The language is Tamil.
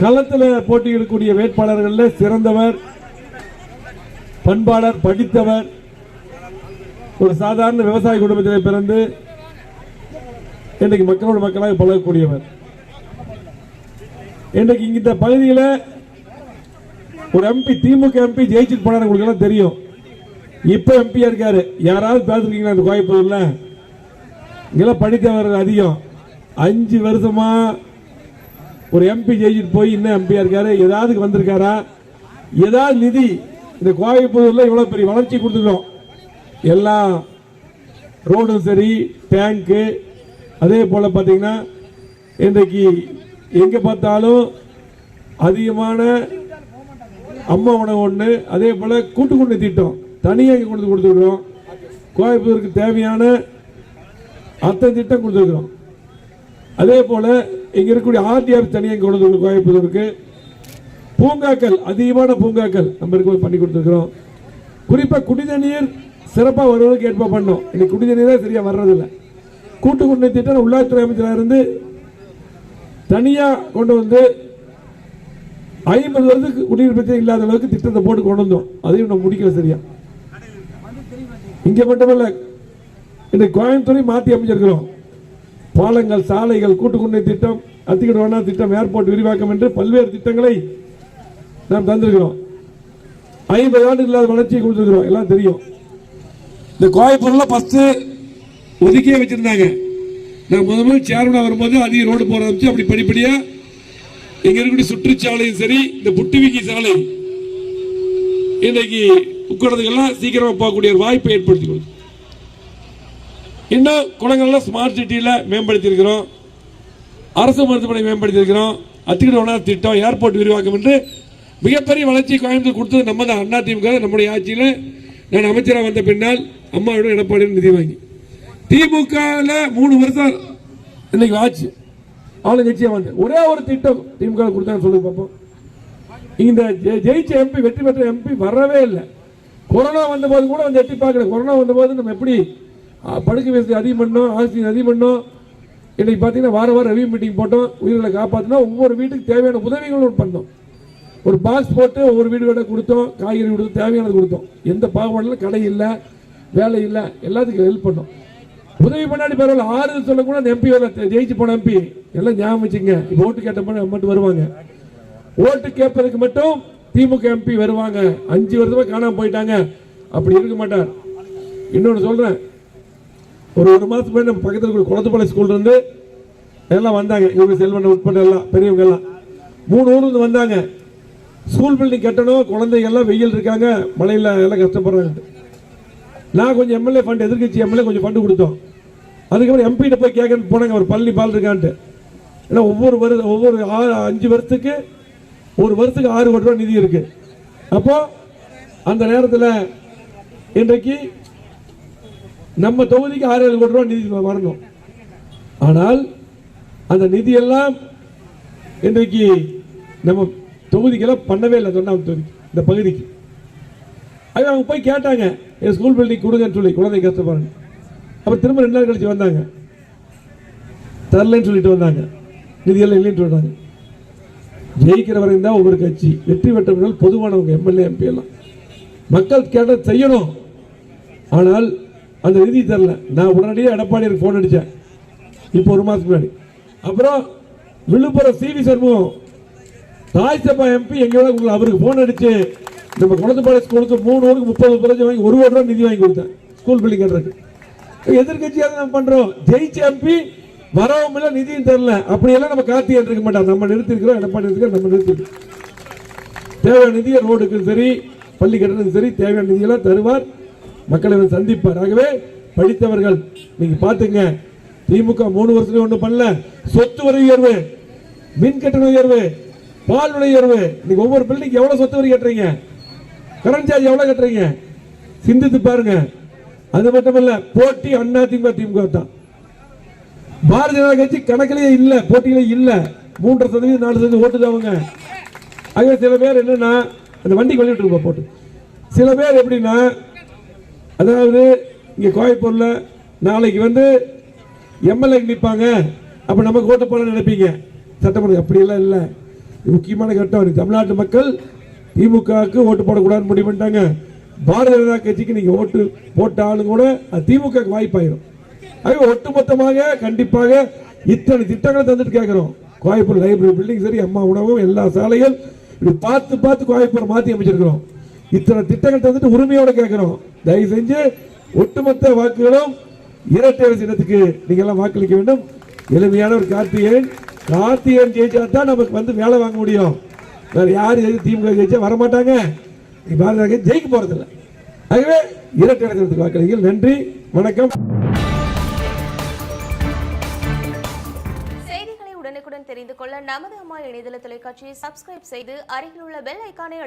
களத்தில் போட்டியிடக்கூடிய வேட்பாளர்களில் சிறந்தவர் பண்பாளர் படித்தவர் ஒரு சாதாரண விவசாய குடும்பத்தில் பிறந்து இன்றைக்கு மக்களோட மக்களாக பழகக்கூடியவர். இன்றைக்கு இந்த பகுதியில் ஒரு எம்பி திமுக எம்பி ஜெயிச்சுட்டு போனார் உங்களுக்கு எல்லாம் தெரியும். இப்ப எம்பியா இருக்காரு. யாராவது பார்த்துருக்கீங்களா இந்த கோயம்புத்தூர்ல? இங்கெல்லாம் படித்தவர் அதிகம். அஞ்சு வருஷமா ஒரு எம்பி ஜெயிச்சுட்டு போய் இன்னும் எம்பியா இருக்காரு. ஏதாவது வந்திருக்காரா? ஏதாவது நிதி. இந்த கோயம்புத்தூர்ல இவ்வளவு பெரிய வளர்ச்சி கொடுத்துருக்கோம். எல்லாம் ரோடும் சரி டேங்க்கு அதே போல பார்த்தீங்கன்னா இன்றைக்கு எங்கே பார்த்தாலும் அதிகமான அம்மா உணவு ஒன்று அதே போல் கூட்டு குண்டு திட்டம். தனியாக கொண்டு கொடுத்துருக்குறோம். கோயம்புத்தூருக்கு தேவையான அத்தனை திட்டம் கொடுத்துருக்குறோம். அதே போல் இங்கே இருக்கக்கூடிய ஆர்டிஆர் தனியாக கொண்டு வந்து கோயம்புத்தூருக்கு. பூங்காக்கள் அதிகமான பூங்காக்கள் நம்ம இருக்க பண்ணி கொடுத்துருக்குறோம். குறிப்பாக குடிநீர் சிறப்பாக வருவதற்கு ஏற்பா பண்ணோம். இன்னைக்கு குடிநீரே சரியாக வர்றதில்லை. கூட்டு குண்டை திட்டம் உள்ளாட்சித்துறை அமைச்சராக இருந்து தனியாக கொண்டு வந்து ஐம்பது வருஷத்துக்கு குடிநீர் பிரச்சனை இல்லாத அளவுக்கு திட்டத்தை போட்டு கொண்டு வந்தோம். அதையும் நம்ம முடிக்கல சரியா. இங்கே மட்டுமல்ல இன்னைக்கு கோயம்புத்தூரை மாற்றி அமைச்சிருக்கிறோம். பாலங்கள் சாலைகள் கூட்டு திட்டம் திட்டம் வண்ணா திட்டம் ஏர்போர்ட் விரிவாக்கம் என்று பல்வேறு திட்டங்களை நாம் தந்திருக்கிறோம். ஐம்பது ஆண்டு இல்லாத வளர்ச்சியை கொடுத்துருக்கிறோம். எல்லாம் தெரியும். இந்த கோயம்புத்தூர்ல ஃபர்ஸ்ட் ஒதுக்கியே வச்சிருந்தாங்க. நான் முதல் முதல் சேர்மனா வரும்போது அதிக ரோடு போற ஆரம்பிச்சு அப்படி படிப்படியா இங்க இருக்கக்கூடிய சுற்றுச்சாலையும் சரி இந்த புட்டுவிக்கி சாலை இன்னைக்கு உட்கடத்துக்கெல்லாம் சீக்கிரமா போகக்கூடிய ஒரு வாய்ப்பை ஏற்படுத்தி கொடுக்கும் இன்னும் குளங்கள்லாம் ஸ்மார்ட் சிட்டியில மேம்படுத்தி இருக்கிறோம் அரசு மருத்துவமனை மேம்படுத்தி இருக்கிறோம் அத்திக்கட திட்டம் ஏர்போர்ட் விரிவாக்கம் என்று மிகப்பெரிய வளர்ச்சி கோயம்புத்தூர் கொடுத்தது நம்ம தான். அண்ணா திமுக நம்முடைய ஆட்சியில் நான் அமைச்சராக வந்த பின்னால் அம்மாவிடம் எடப்பாடியும் நிதி வாங்கி. திமுகல மூணு வருஷம் இன்னைக்கு ஆச்சு. ஆளுங்கட்சியா வந்து. ஒரே ஒரு திட்டம் திமுக கொடுத்தான்னு சொல்லுங்க பார்ப்போம் இந்த ஜெயிச்ச எம்பி வெற்றி பெற்ற எம்பி வரவே இல்லை. கொரோனா வந்த போது கூட வந்து எட்டி பார்க்கல. கொரோனா வந்த போது நம்ம எப்படி படுக்கை வசதி அதிகம் பண்ணோம் ஆக்சிஜன் அதிகம் பண்ணோம். இன்றைக்கி பார்த்தீங்கன்னா வார வாரம் ரவி மீட்டிங் போட்டோம். உயிர்களை காப்பாற்றினா ஒவ்வொரு வீட்டுக்கு தேவையான உதவிகளும் பண்ணோம். ஒரு பாக்ஸ் போட்டு ஒவ்வொரு வீடு வீட கொடுத்தோம். காய்கறி கொடுத்தோம் தேவையானது கொடுத்தோம். எந்த பாகுபாடிலும் கடை இல்லை வேலை இல்லை எல்லாத்துக்கும் ஹெல்ப் பண்ணோம். உதவி பண்ணாடி பரவாயில்ல ஆறு சொல்லக்கூட அந்த எம்பி வரல ஜெயிச்சு போன எம்பி எல்லாம் ஞாபகம் வச்சுங்க. இப்போ ஓட்டு கேட்ட மட்டும் வருவாங்க. ஓட்டு கேட்பதுக்கு மட்டும் திமுக எம்பி வருவாங்க. அஞ்சு வருஷமா காணாம போயிட்டாங்க. அப்படி இருக்க மாட்டார். இன்னொன்று சொல்கிறேன் ஒரு ஒரு மாதத்துக்கு முன்னாடி நம்ம பக்கத்தில் இருக்கிற குளத்துப்பாளைய ஸ்கூல்லேருந்து எல்லாம் வந்தாங்க. இவங்க செல்வன் உட்பட எல்லாம் பெரியவங்க எல்லாம். மூணு ஊர்லேருந்து வந்தாங்க. ஸ்கூல் பில்டிங் கட்டணும் குழந்தைங்க எல்லாம் வெயில் இருக்காங்க மழையில் எல்லாம் கஷ்டப்படுறாங்க. நான் கொஞ்சம் எம்எல்ஏ ஃபண்ட் எதிர்க்கட்சி எம்எல்ஏ கொஞ்சம் ஃபண்டு கொடுத்தோம். அதுக்கப்புறம் எம்பிகிட்ட போய் கேட்கன்னு போனாங்க ஒரு பள்ளி பால் இருக்கான்ட்டு. ஏன்னா ஒவ்வொரு வருஷம் ஒவ்வொரு ஆறு அஞ்சு வருஷத்துக்கு ஒரு வருஷத்துக்கு ஆறு கோடி ரூபா நிதி இருக்கு. அப்போ அந்த நேரத்தில் இன்றைக்கு நம்ம தொகுதிக்கு ஆறு ஏழு கோடி ரூபா நிதி வரணும் ஆனால் அந்த நிதியெல்லாம் இன்றைக்கு நம்ம தொகுதிக்கெல்லாம் பண்ணவே இல்லை தொண்டாம் தொகுதி இந்த பகுதிக்கு. அது அவங்க போய் கேட்டாங்க என் ஸ்கூல் பில்டிங் கொடுங்கன்னு சொல்லி குழந்தை கஷ்டப்படுறாங்க அப்புறம் திரும்ப ரெண்டு நாள் கழிச்சு வந்தாங்க. தரலன்னு சொல்லிட்டு வந்தாங்க. நிதியெல்லாம் இல்லைன்னு சொல்கிறாங்க ஜெயிக்கிற வரையும் தான் ஒவ்வொரு கட்சி. வெற்றி பெற்றவர்கள் பொதுவானவங்க எம்எல்ஏ எம்பி எல்லாம். மக்கள் கேட்டால் செய்யணும். ஆனால் அந்த நிதி தரல நான் உடனடியாக எடப்பாடிக்கு ஃபோன் அடித்தேன் இப்போ ஒரு மாதத்துக்கு முன்னாடி. அப்புறம் Villupuram C V Shanmugam Rajya Sabha MP எங்கேயோட உங்களுக்கு அவருக்கு ஃபோன் அடித்து நம்ம குளத்துப்பாளைய ஸ்கூலுக்கு மூணு ஊருக்கு முப்பது பிரச்சனை வாங்கி ஒரு கோடி ரூபா நிதி வாங்கி கொடுத்தேன். ஸ்கூல் பில்டிங் கட்டுறதுக்கு. எதிர்கட்சியாக நம்ம பண்ணுறோம் ஜெயிச்ச எம்பி வரவும் இல்லை நிதியும் தரல அப்படியெல்லாம் நம்ம காத்தி இருக்க மாட்டோம் நம்ம நிறுத்திருக்கிறோம் எடப்பாடி இருக்கிறோம் நம்ம நிறுத்திருக்கோம் தேவையான நிதியை ரோடுக்கு சரி பள்ளி கட்டணத்துக்கு சரி தேவையான நிதியெல்லாம் தருவார். மக்களை சந்திப்பார். ஆகவே படித்தவர்கள் நீங்க பாத்துங்க திமுக மூணு வருஷத்துல ஒண்ணு பண்ணல. சொத்து வரி உயர்வு மின் கட்டண உயர்வு பால் விலை உயர்வு. நீங்க ஒவ்வொரு பில்டிங் எவ்வளவு சொத்து வரி கட்டுறீங்க? கரண்ட் சார்ஜ் எவ்வளவு கட்டுறீங்க? சிந்தித்து பாருங்க. அது மட்டும் இல்ல போட்டி அண்ணா திமுக திமுக தான். பாரதிய ஜனதா கட்சி கணக்கிலேயே இல்ல போட்டியிலே இல்ல. மூன்றரை சதவீதம் நாலு சதவீதம் ஓட்டு அவங்க. ஆகவே சில பேர் என்னன்னா அந்த வண்டி வெளியிட்டு போட்டு. சில பேர் எப்படின்னா அதாவது இங்க கோயம்பூரில் நாளைக்கு வந்து எம்எல்ஏ நிற்பாங்க அப்ப நமக்கு ஓட்டு போட நினைப்பீங்க. சட்டமன்றம் அப்படியெல்லாம் இல்லை. முக்கியமான கட்டம். தமிழ்நாட்டு மக்கள் திமுகவுக்கு ஓட்டு போடக்கூடாதுன்னு முடிவு பண்ணிட்டாங்க. பாரதிய ஜனதா கட்சிக்கு நீங்க ஓட்டு போட்டாலும் கூட அது திமுகவுக்கு வாய்ப்பாயிரும். ஆகவே ஒட்டுமொத்தமாக கண்டிப்பாக இத்தனை திட்டங்களை தந்துட்டு கேட்கிறோம். கோயம்புத்தூர் லைப்ரரி பில்டிங் சரி அம்மா உணவும் எல்லா சாலையும் இப்படி பார்த்து பார்த்து கோயம்புத்தூர் மாற்றி அமைச்சிருக்கிறோம். இத்தனை திட்டங்கள் தந்துட்டு உரிமையோட கேட்கிறோம். தயவு செஞ்சு ஒட்டுமொத்த வாக்குகளும் இரட்டை சின்னத்துக்கு நீங்க எல்லாம் வாக்களிக்க வேண்டும். எளிமையான ஒரு கார்த்திகேயன். கார்த்திகேயன் ஜெயிச்சா தான் நமக்கு வந்து வேலை வாங்க முடியும். வேற யார் எது திமுக ஜெயிச்சா வரமாட்டாங்க. நீ பாரதிய ஜெயிக்க போறதில்லை. ஆகவே இரட்டை சின்னத்துக்கு வாக்களிங்கள். நன்றி வணக்கம். செய்திகளை உடனுக்குடன் தெரிந்து கொள்ள நமது அம்மா இணையதள தொலைக்காட்சியை சப்ஸ்கிரைப் செய்து அருகில் உள்ள பெல் ஐக்கானை